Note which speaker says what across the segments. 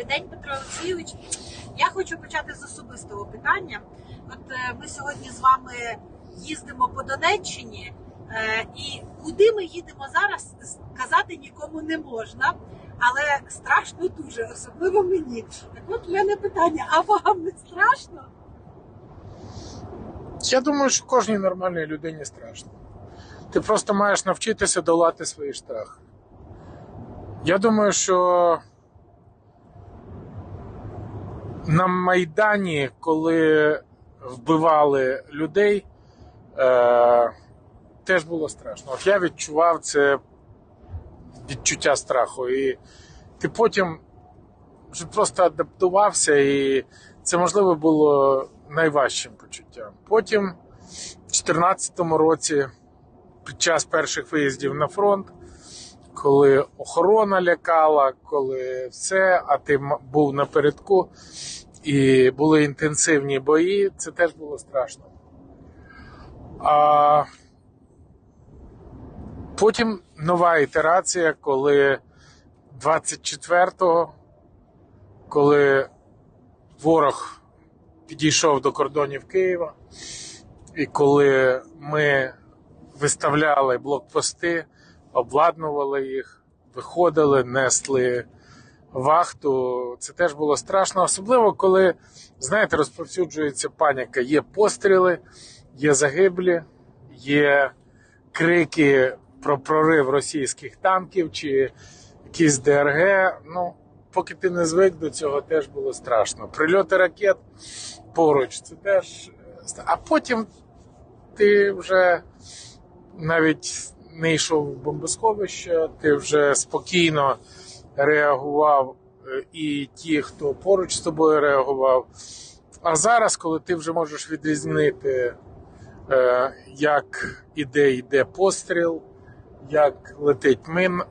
Speaker 1: Добрий день, Петро Олексійович. Я хочу почати з особистого питання. От е, ми сьогодні з вами їздимо по Донеччині, е, і куди ми їдемо зараз, сказати нікому не можна. Але страшно дуже, особливо мені. Так от в мене питання: а вам не страшно?
Speaker 2: Я думаю, що кожній нормальній людині страшно. Ти просто маєш навчитися долати свої страхи. Я думаю, що на Майдані, коли вбивали людей, е, теж було страшно. От я відчував це відчуття страху. І ти потім вже просто адаптувався, і це можливо було найважчим почуттям. Потім, в 2014 році, під час перших виїздів на фронт, коли охорона лякала, коли все, а ти був напередку, і були інтенсивні бої, це теж було страшно. А потім нова ітерація, коли 24-го, коли ворог підійшов до кордонів Києва, і коли ми виставляли блокпости, обладнували їх, виходили, несли вахту, це теж було страшно. Особливо, коли, знаєте, розповсюджується паніка. Є постріли, є загиблі, є крики про прорив російських танків чи якісь ДРГ. Ну, поки ти не звик до цього, теж було страшно. Прильоти ракет поруч, це теж. А потім ти вже навіть не йшов в бомбосховище, ти вже спокійно реагував, е, і ті, хто поруч з тобою реагував. А зараз, коли ти вже можеш відрізнити, е, як іде йде постріл, як летить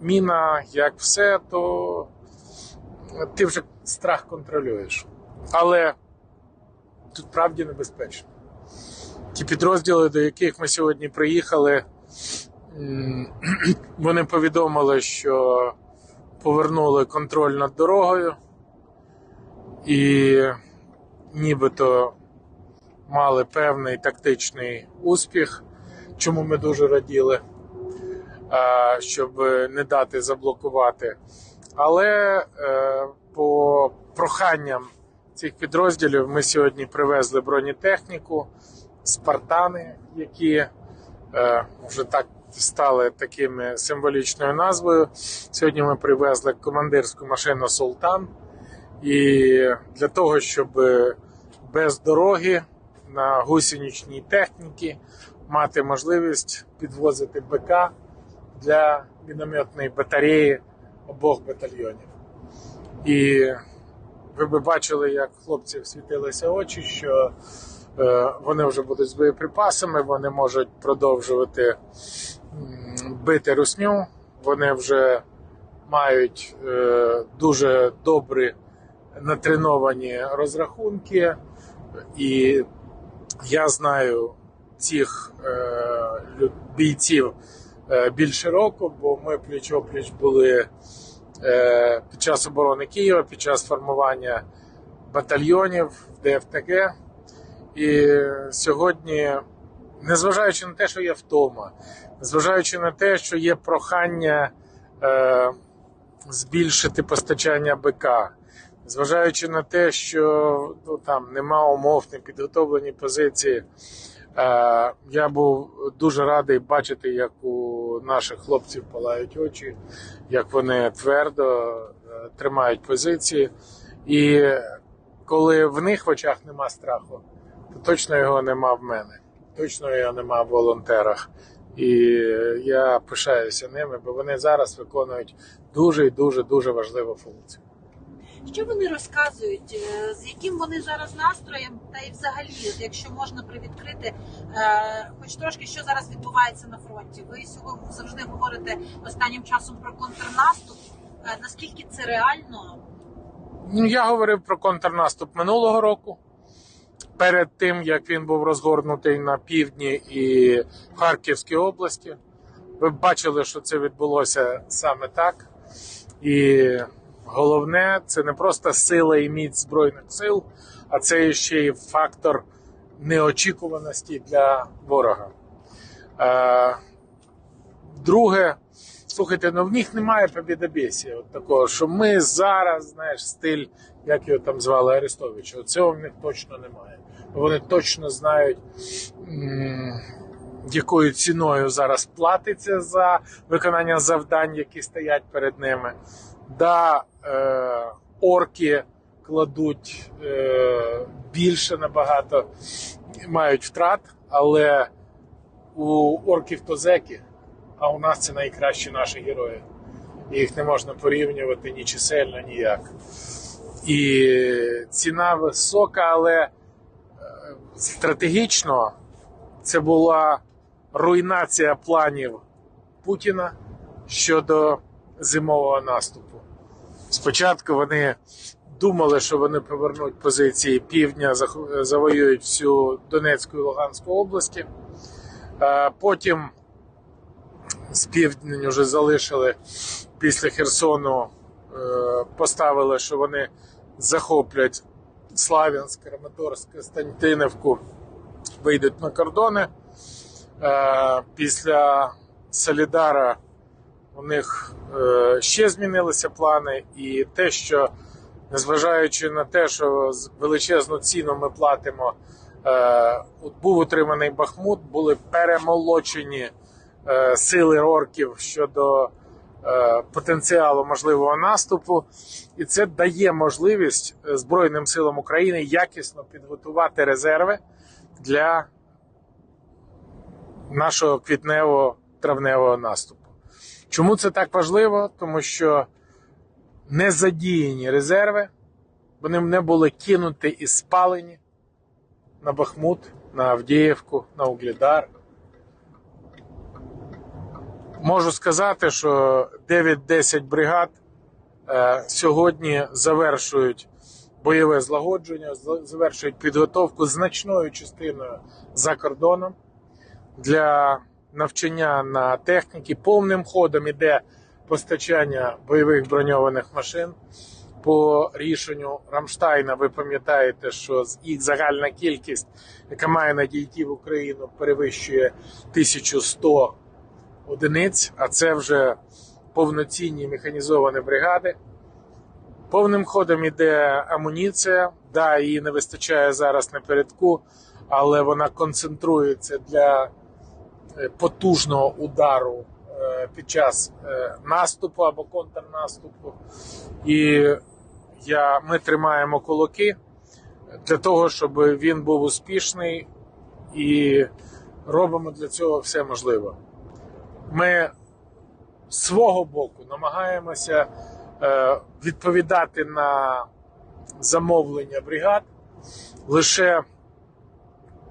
Speaker 2: міна, як все, то ти вже страх контролюєш. Але тут правді небезпечно. Ті підрозділи, до яких ми сьогодні приїхали, вони повідомили, що повернули контроль над дорогою і нібито мали певний тактичний успіх, чому ми дуже раділи, щоб не дати заблокувати. Але е, по проханням цих підрозділів ми сьогодні привезли бронетехніку, спартани, які е, вже так стали такими символічною назвою. Сьогодні ми привезли командирську машину Султан. І для того, щоб без дороги на гусеничній техніці мати можливість підвозити БК для мінометної батареї обох батальйонів. І ви би бачили, як хлопців світилися очі, що вони вже будуть з боєприпасами, вони можуть продовжувати бити русню, вони вже мають е, дуже добрі натреновані розрахунки, і я знаю цих е, бійців е, більше року, бо ми пліч-опліч були е, під час оборони Києва, під час формування батальйонів в ДФТГ. І сьогодні, незважаючи на те, що є втома, незважаючи на те, що є прохання е, збільшити постачання БК, зважаючи на те, що ну, там нема умов, не підготовлені позиції. Е, я був дуже радий бачити, як у наших хлопців палають очі, як вони твердо е, тримають позиції. І коли в них в очах нема страху, точно його нема в мене, точно його нема в волонтерах. І я пишаюся ними, бо вони зараз виконують дуже і дуже дуже важливу функцію.
Speaker 1: Що вони розказують, е, з яким вони зараз настроєм, та й взагалі, якщо можна привідкрити, е, хоч трошки, що зараз відбувається на фронті. Ви сьогодні завжди говорите останнім часом про контрнаступ. Е, Наскільки це реально?
Speaker 2: Ну, я говорив про контрнаступ минулого року. Перед тим як він був розгорнутий на півдні і в Харківській області, ви бачили, що це відбулося саме так. І головне це не просто сила і міць збройних сил, а це ще й фактор неочікуваності для ворога. Е, друге, слухайте, ну в них немає побідобєсія, от такого, що ми зараз, знаєш, стиль, як його там звали Арестовича. Цього в них точно немає. Вони точно знають, якою ціною зараз платиться за виконання завдань, які стоять перед ними. Да, е, орки кладуть е, більше набагато, мають втрат, але у орків то зеки, а у нас це найкращі наші герої. Їх не можна порівнювати ні чисельно, ніяк. І ціна висока, але е, стратегічно це була руйнація планів Путіна щодо зимового наступу. Спочатку вони думали, що вони повернуть позиції півдня, завоюють всю Донецьку і Луганську області. Е, Потім з півдня вже залишили після Херсону, е, поставили, що вони захоплять Славянськ, Краматорськ, Константинівку, вийдуть на кордони. Е, Після Солідара у них е, ще змінилися плани, і те, що незважаючи на те, що величезну ціну ми платимо, був утриманий Бахмут, були перемолочені сили орків щодо е, потенціалу можливого наступу, і це дає можливість е, Збройним силам України якісно підготувати резерви для нашого квітнево-травневого наступу. Чому це так важливо? Тому що не задіяні резерви, вони не були кинуті і спалені на Бахмут, на Авдіївку, на Углідар. Можу сказати, що 9-10 бригад е, сьогодні завершують бойове злагодження, завершують підготовку значною частиною за кордоном для навчання на техніці. Повним ходом іде постачання бойових броньованих машин. По рішенню Рамштайна ви пам'ятаєте, що їх загальна кількість, яка має надійти в Україну, перевищує 1100 одиниць, а це вже повноцінні механізовані бригади. Повним ходом іде амуніція. Да, її не вистачає зараз напередку, але вона концентрується для е, потужного удару е, під час е, наступу або контрнаступу. І я, ми тримаємо кулаки для того, щоб він був успішний і робимо для цього все можливе. Ми з свого боку намагаємося е, відповідати на замовлення бригад лише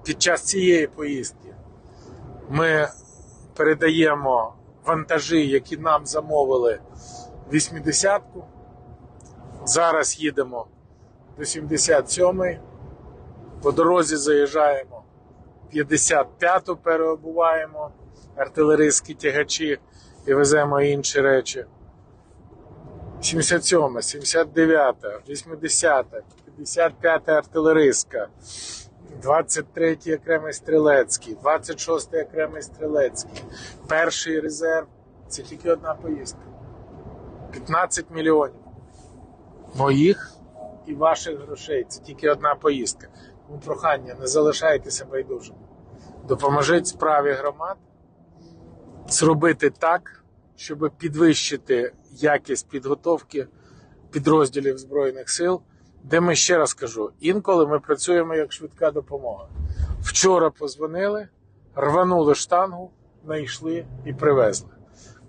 Speaker 2: під час цієї поїздки. Ми передаємо вантажі, які нам замовили 80-ку. Зараз їдемо до 77-ї. По дорозі заїжджаємо 55-ту, переобуваємо артилерійські тягачі і веземо інші речі. 77, 79, 80, 55 артилерійська, 23 окремий стрілецький, 26 окремий стрілецький. Перший резерв це тільки одна поїздка. 15 мільйонів. Моїх і ваших грошей. Це тільки одна поїздка. Тому прохання, не залишайтеся байдужими. Допоможіть справі громад зробити так, щоб підвищити якість підготовки підрозділів Збройних сил, де ми ще раз кажу, інколи ми працюємо як швидка допомога. Вчора позвонили, рванули штангу, знайшли і привезли.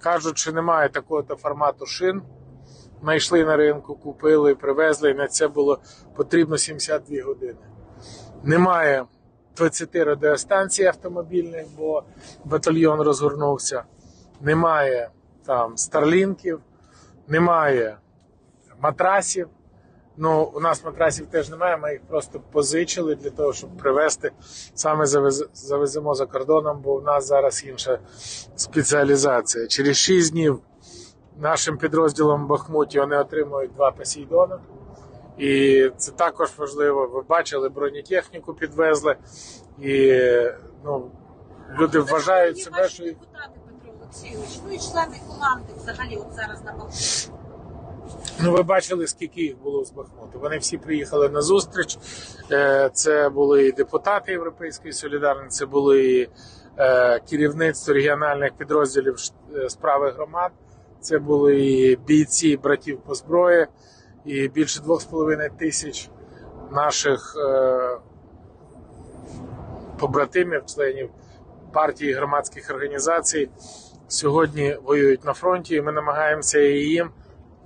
Speaker 2: Кажуть, що немає такого-то формату шин. Знайшли на ринку, купили, привезли, і на це було потрібно 72 години. Немає 20 радіостанцій автомобільних, бо батальйон розгорнувся. Немає там старлінків, немає матрасів. Ну, у нас матрасів теж немає, ми їх просто позичили для того, щоб привезти. Саме завез, завеземо за кордоном, бо у нас зараз інша спеціалізація. Через 6 днів нашим підрозділам в Бахмуті вони отримують два Посейдона. І це також важливо. Ви бачили, бронетехніку підвезли. І ну, люди вважають
Speaker 1: Це
Speaker 2: себе, що
Speaker 1: депутати Петро Олексійович, ну і члени команди взагалі от зараз на Бахмуті.
Speaker 2: Ну, ви бачили, скільки їх було з Бахмуту. Вони всі приїхали на зустріч. Е, Це були і депутати Європейської солідарності, це були і е, керівництво регіональних підрозділів е, справи громад, це були і бійці братів по зброї, і більше 2,5 тисяч наших е, побратимів, членів партії громадських організацій сьогодні воюють на фронті, і ми намагаємося їм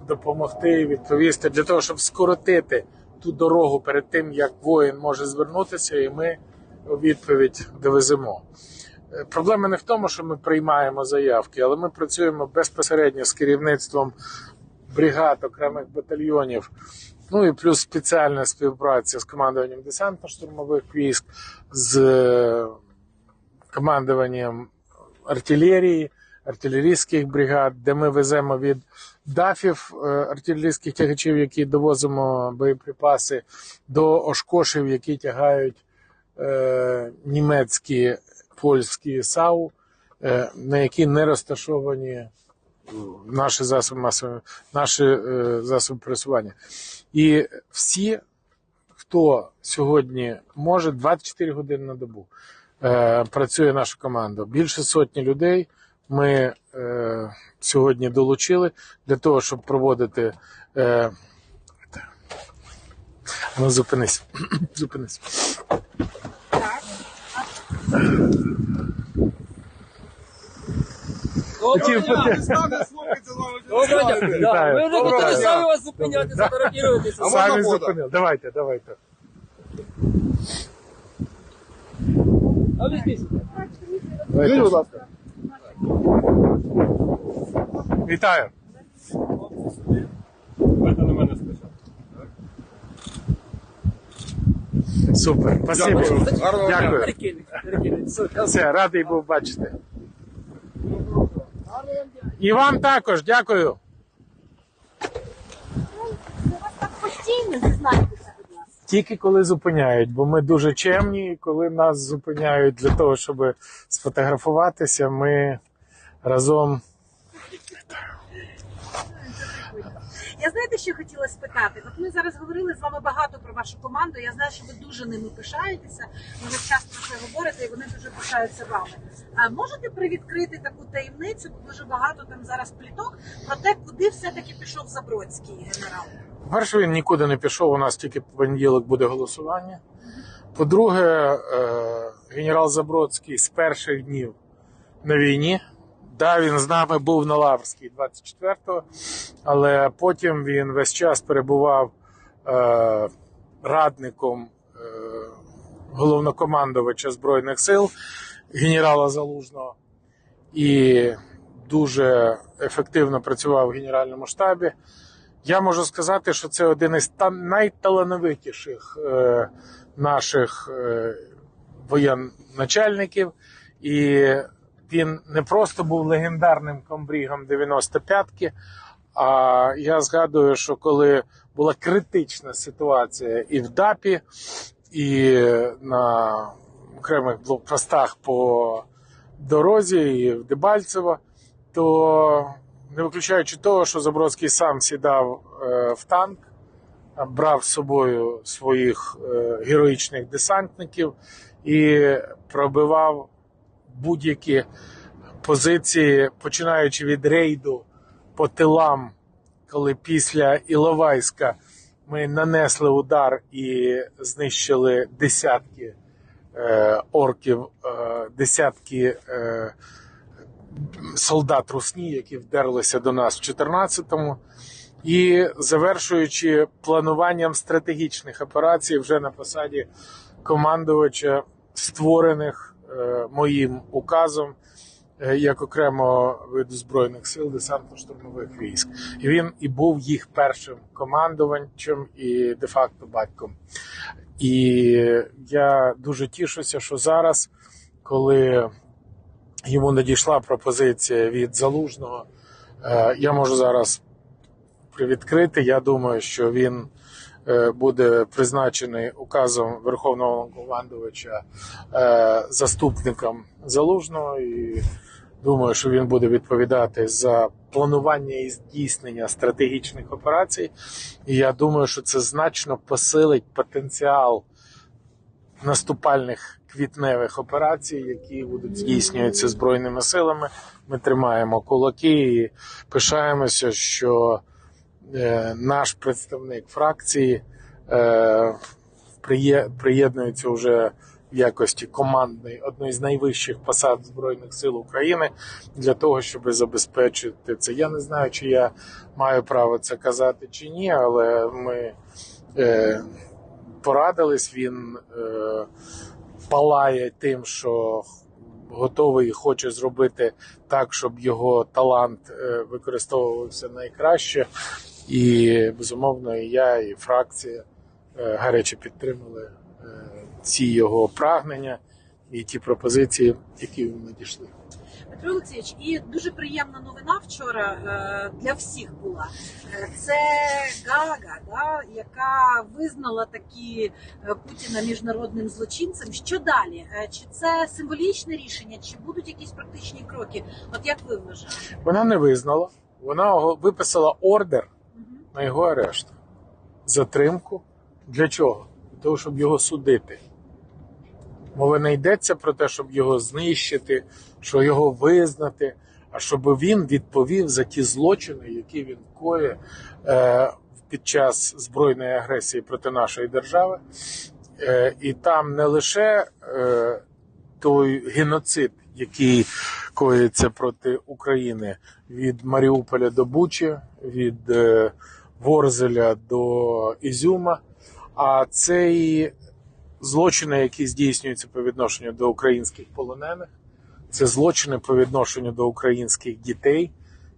Speaker 2: допомогти і відповісти для того, щоб скоротити ту дорогу перед тим, як воїн може звернутися, і ми у відповідь довеземо. Е, Проблема не в тому, що ми приймаємо заявки, але ми працюємо безпосередньо з керівництвом бригад, окремих батальйонів. Ну і плюс спеціальна співпраця з командуванням десантно-штурмових військ, з е, командуванням артилерії, артилерійських бригад, де ми веземо від дафів е, артилерійських тягачів, які довозимо боєприпаси, до ошкошів, які тягають е, німецькі польські САУ, е, на які не розташовані наші засоби масової, наші е, засоби пересування. І всі, хто сьогодні може 24 години на добу е, працює наша команда. Більше сотні людей ми е, сьогодні долучили для того, щоб проводити. Е, ну, зупинись. зупинись.
Speaker 1: Так.
Speaker 2: Хотів
Speaker 3: вами.
Speaker 4: Доброго дня. Да,
Speaker 2: Вітаю.
Speaker 4: Ми вже
Speaker 3: Доброго
Speaker 4: хотіли
Speaker 3: дня.
Speaker 4: самі вас зупиняти,
Speaker 3: можна
Speaker 2: Самі
Speaker 3: фото?
Speaker 2: зупинили. Давайте, давайте.
Speaker 4: А.
Speaker 3: Скажіть, будь ласка.
Speaker 2: Вітаю. Супер. Спасибо.
Speaker 3: Дня.
Speaker 2: Дякую.
Speaker 4: Перекинуть, перекинуть. Все,
Speaker 2: Все, радий був бачити. І вам також, дякую.
Speaker 1: У вас так постійно зізнайтеся, будь ласка.
Speaker 2: Тільки коли зупиняють, бо ми дуже чемні, і коли нас зупиняють для того, щоб сфотографуватися, ми разом.
Speaker 1: Я знаєте, що хотіла спитати? От ми зараз говорили з вами багато про вашу команду. Я знаю, що ви дуже ними пишаєтеся. Ви весь час про це говорите, і вони дуже пишаються вами. А можете привідкрити таку таємницю? Бо дуже багато там зараз пліток про те, куди все-таки пішов Забродський генерал.
Speaker 2: По-перше, він нікуди не пішов. У нас тільки понеділок буде голосування. По-друге, е, генерал Забродський з перших днів на війні. Да, він з нами був на Лаврській 24-го, але потім він весь час перебував е, радником е, головнокомандувача Збройних сил генерала Залужного і дуже ефективно працював в Генеральному штабі. Я можу сказати, що це один із та- найталановитіших е, наших е, воєначальників. І він не просто був легендарним комбрігом 95-ки, а я згадую, що коли була критична ситуація і в ДАПі, і на окремих блокпостах по дорозі, і в Дебальцево, то не виключаючи того, що Забродський сам сідав е, в танк, брав з собою своїх е, героїчних десантників і пробивав будь-які позиції, починаючи від рейду по тилам, коли після Іловайська ми нанесли удар і знищили десятки е, орків, е, десятки е, солдат русні, які вдерлися до нас в 14-му, і завершуючи плануванням стратегічних операцій вже на посаді командувача, створених моїм указом е, як окремого виду збройних сил десантно-штурмових військ. І він і був їх першим командувачем і де-факто батьком. І я дуже тішуся, що зараз, коли йому надійшла пропозиція від залужного Е, Я можу зараз привідкрити. Я думаю, що він е, буде призначений указом Верховного командувача е, заступником залужного і думаю, що він буде відповідати за планування і здійснення стратегічних операцій. І я думаю, що це значно посилить потенціал наступальних квітневих операцій, які будуть здійснюватися збройними силами. Ми тримаємо кулаки і пишаємося, що е, наш представник фракції е, приє- приєднується вже в якості командної одної з найвищих посад збройних сил України для того, щоб забезпечити це. Я не знаю, чи я маю право це казати чи ні, але ми е, порадились. Він е, палає тим, що готовий і хоче зробити так, щоб його талант е, використовувався найкраще. І безумовно, і я, і фракція е, гаряче підтримали е, ці його прагнення і ті пропозиції, які він надійшли.
Speaker 1: Петро Олексійович, і дуже приємна новина вчора е, для всіх була. Це Гага, да, яка визнала такі Путіна міжнародним злочинцем. Що далі? Чи це символічне рішення, чи будуть якісь практичні кроки? От як ви вважаєте?
Speaker 2: Вона не визнала, вона виписала ордер. На його арешт. Затримку. Для чого? Для того, щоб його судити. Мова не йдеться про те, щоб його знищити, що його визнати, а щоб він відповів за ті злочини, які він коє е, під час збройної агресії проти нашої держави. Е, і там не лише е, той геноцид, який коїться проти України від Маріуполя до Бучі, від е, Ворзеля до Ізюма, а це і злочини, які здійснюються по відношенню до українських полонених, це злочини по відношенню до українських дітей,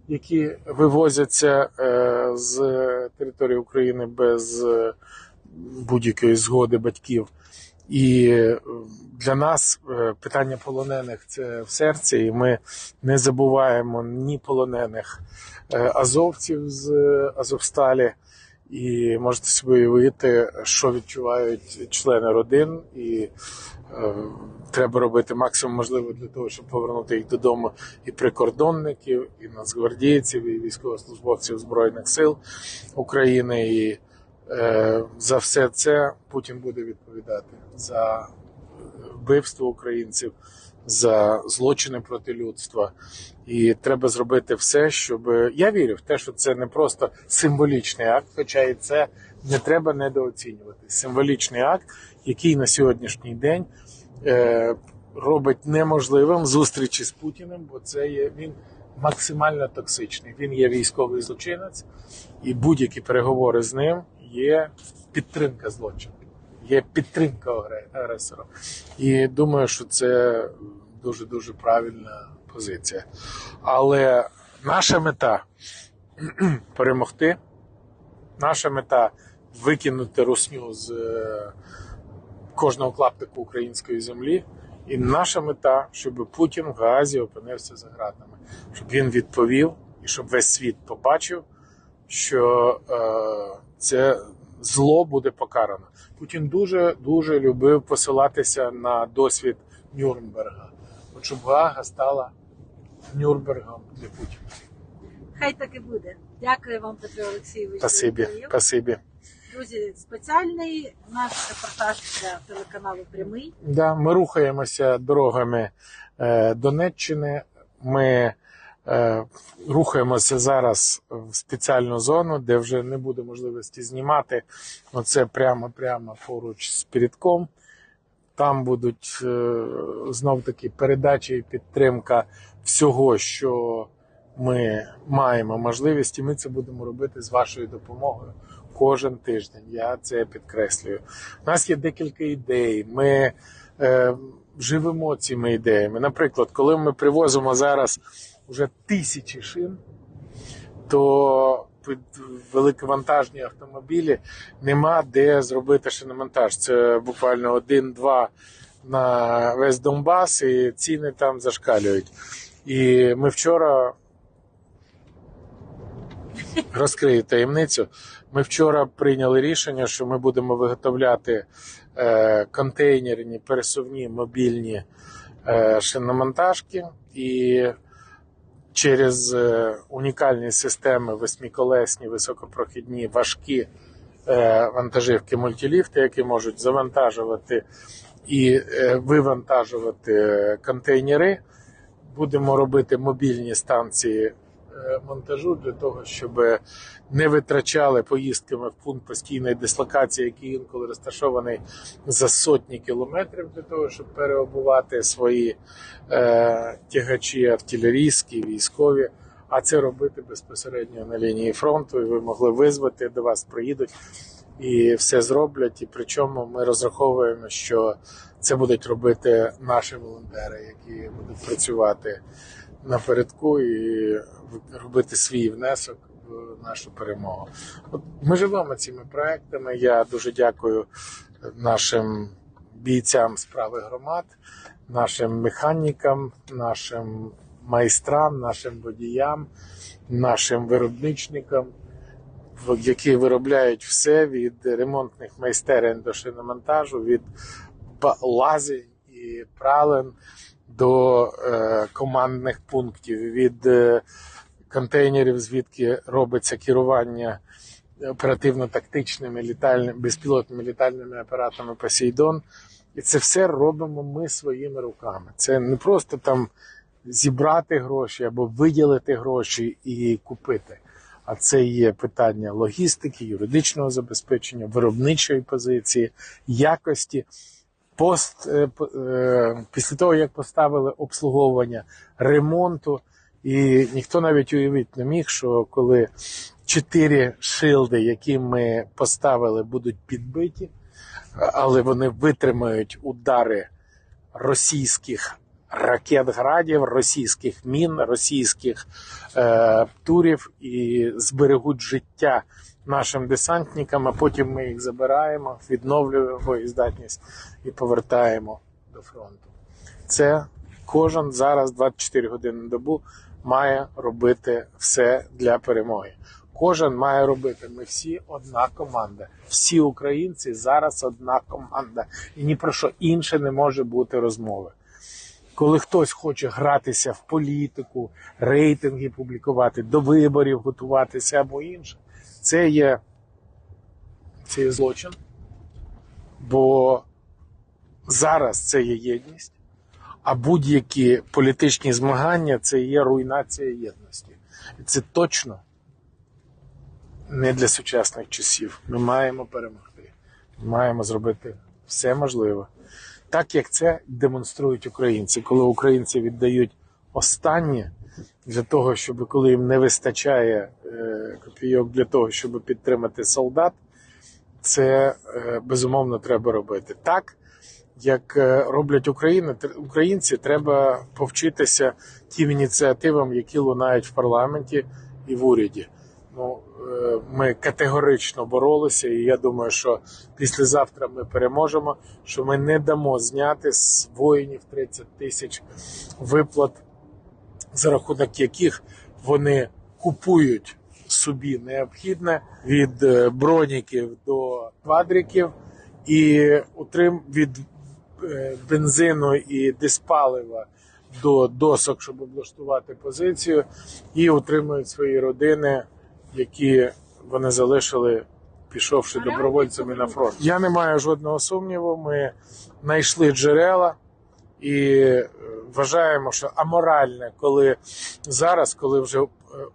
Speaker 2: які вивозяться е, з території України без будь-якої згоди батьків. І для нас е, питання полонених це в серці, і ми не забуваємо ні полонених азовців з е, Азовсталі. І можете собі уявити, що відчувають члени родин, і е, треба робити максимум можливо для того, щоб повернути їх додому і прикордонників, і нацгвардійців, і військовослужбовців збройних сил України. І е, за все це Путін буде відповідати за вбивство українців, за злочини проти людства. І треба зробити все, щоб я вірю в те, що це не просто символічний акт, хоча і це не треба недооцінювати. Символічний акт, який на сьогоднішній день е, робить неможливим зустрічі з Путіним, бо це є він максимально токсичний. Він є військовий злочинець, і будь-які переговори з ним є підтримка злочину, є підтримка агре- агресора. І думаю, що це дуже дуже правильна позиція. Але наша мета перемогти. Наша мета викинути русню з е, кожного клаптику української землі. І наша мета, щоб Путін в Гаазі опинився за гратами, щоб він відповів і щоб весь світ побачив, що е, це зло буде покарано. Путін дуже дуже любив посилатися на досвід Нюрнберга. От щоб Гаага стала Нюрнбергом для Путіна.
Speaker 1: Хай так і буде. Дякую вам, Петро Олексійович.
Speaker 2: Спасибі, спасибі.
Speaker 1: Друзі, спеціальний наш репортаж для телеканалу Прямий.
Speaker 2: Да, ми рухаємося дорогами е, Донеччини. Ми е, рухаємося зараз в спеціальну зону, де вже не буде можливості знімати. Оце прямо-прямо поруч з Пірідком. Там будуть е, знов таки передачі і підтримка всього, що ми маємо можливість, і ми це будемо робити з вашою допомогою кожен тиждень. Я це підкреслюю. У нас є декілька ідей. Ми е, живемо цими ідеями. Наприклад, коли ми привозимо зараз вже тисячі шин, то великовантажні автомобілі нема де зробити шиномонтаж. Це буквально один-два на весь Донбас, і ціни там зашкалюють. І ми вчора розкрию таємницю. Ми вчора прийняли рішення, що ми будемо виготовляти е, контейнерні, пересувні мобільні е, шиномонтажки і через е, унікальні системи восьмиколесні, високопрохідні, важкі е, вантажівки мультиліфти, які можуть завантажувати і е, вивантажувати контейнери. Будемо робити мобільні станції монтажу для того, щоб не витрачали поїздками в пункт постійної дислокації, який інколи розташований за сотні кілометрів для того, щоб переобувати свої е, тягачі артилерійські, військові. А це робити безпосередньо на лінії фронту, і ви могли визвати, до вас приїдуть і все зроблять. І причому ми розраховуємо, що це будуть робити наші волонтери, які будуть працювати напередку і робити свій внесок в нашу перемогу. От ми живемо цими проектами. Я дуже дякую нашим бійцям справи громад, нашим механікам, нашим майстрам, нашим водіям, нашим виробничникам, які виробляють все від ремонтних майстерень до шиномонтажу, від лазень і прален до е, командних пунктів, від е, контейнерів, звідки робиться керування оперативно-тактичними літальними безпілотними літальними апаратами Посейдон. І це все робимо ми своїми руками. Це не просто там зібрати гроші або виділити гроші і купити. А це є питання логістики, юридичного забезпечення, виробничої позиції, якості. Пост е, е, після того, як поставили обслуговування ремонту, і ніхто навіть уявити не міг, що коли чотири шилди, які ми поставили, будуть підбиті, але вони витримають удари російських ракет градів, російських мін, російських е, турів і зберегуть життя нашим десантникам, а потім ми їх забираємо, відновлюємо боєздатність і повертаємо до фронту. Це кожен зараз 24 години на добу має робити все для перемоги. Кожен має робити. Ми всі одна команда. Всі українці зараз одна команда. І ні про що інше не може бути розмови. Коли хтось хоче гратися в політику, рейтинги публікувати, до виборів готуватися або інше, це є, це є злочин. Бо зараз це є єдність, а будь-які політичні змагання це є руйнація єдності. І це точно не для сучасних часів. Ми маємо перемогти. Ми маємо зробити все можливе. Так як це демонструють українці, коли українці віддають останнє для того, щоб коли їм не вистачає е, копійок для того, щоб підтримати солдат, це е, безумовно треба робити. Так як е, роблять Україна, тр- українці, треба повчитися тим ініціативам, які лунають в парламенті і в уряді. Ну, ми категорично боролися, і я думаю, що післязавтра ми переможемо. Що ми не дамо зняти з воїнів 30 тисяч виплат, за рахунок яких вони купують собі необхідне від е, броніків до квадриків і утрим від е, бензину і диспалива до досок, щоб облаштувати позицію, і утримують свої родини, які вони залишили, пішовши добровольцями на фронт. Я не маю жодного сумніву. Ми знайшли джерела. І е, вважаємо, що аморальне, коли зараз, коли вже е,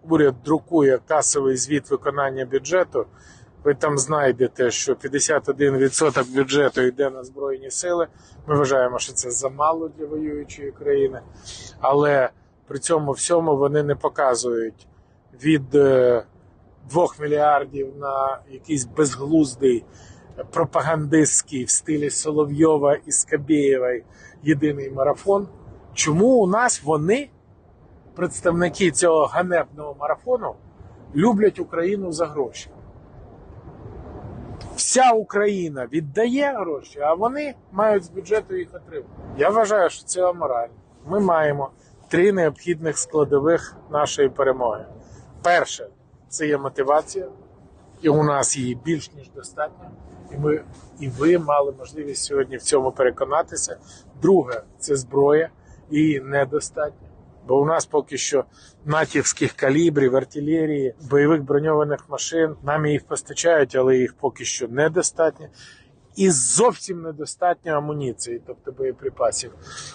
Speaker 2: уряд друкує касовий звіт виконання бюджету, ви там знайдете, що 51% бюджету йде на збройні сили. Ми вважаємо, що це замало для воюючої країни, але при цьому всьому вони не показують від е, 2 мільярдів на якийсь безглуздий пропагандистський в стилі Соловйова і Скабєєвої єдиний марафон. Чому у нас вони, представники цього ганебного марафону, люблять Україну за гроші? Вся Україна віддає гроші, а вони мають з бюджету їх отримати. Я вважаю, що це аморально. Ми маємо три необхідних складових нашої перемоги. Перше це є мотивація, і у нас її більш ніж достатньо. І ми і ви мали можливість сьогодні в цьому переконатися. Друге, це зброя, її недостатньо. Бо у нас поки що натівських калібрів, артилерії, бойових броньованих машин. Нам їх постачають, але їх поки що недостатньо. І зовсім недостатньо амуніції, тобто боєприпасів.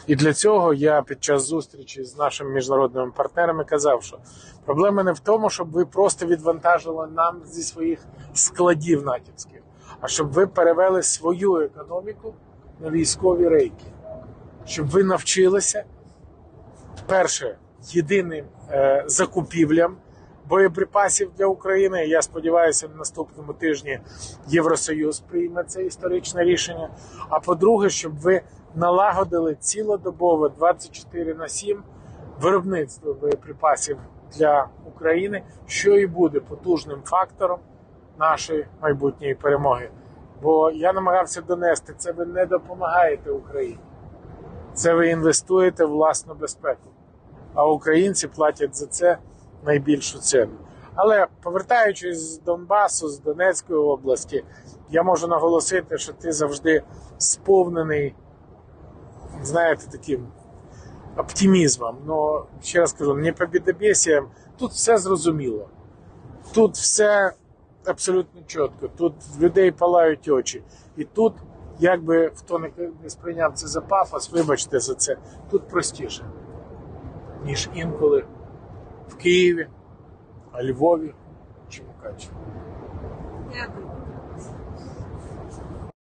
Speaker 2: І для цього я під час зустрічі з нашими міжнародними партнерами казав, що проблема не в тому, щоб ви просто відвантажили нам зі своїх складів натівських, а щоб ви перевели свою економіку на військові рейки, щоб ви навчилися перше єдиним е, закупівлям боєприпасів для України. Я сподіваюся, на наступному тижні Євросоюз прийме це історичне рішення. А по-друге, щоб ви налагодили цілодобово 24 на 7 виробництво боєприпасів для України, що і буде потужним фактором нашої майбутньої перемоги. Бо я намагався донести, це ви не допомагаєте Україні. Це ви інвестуєте в власну безпеку. А українці платять за це найбільшу ціну. Але повертаючись з Донбасу, з Донецької області, я можу наголосити, що ти завжди сповнений, знаєте, таким оптимізмом. Ну, ще раз кажу, не побідобєсієм. Тут все зрозуміло. Тут все абсолютно чітко. Тут людей палають очі. І тут, якби хто не сприйняв це за пафос, вибачте за це, тут простіше, ніж інколи в Києві, Львові чи Мукачеві.
Speaker 1: Дякую.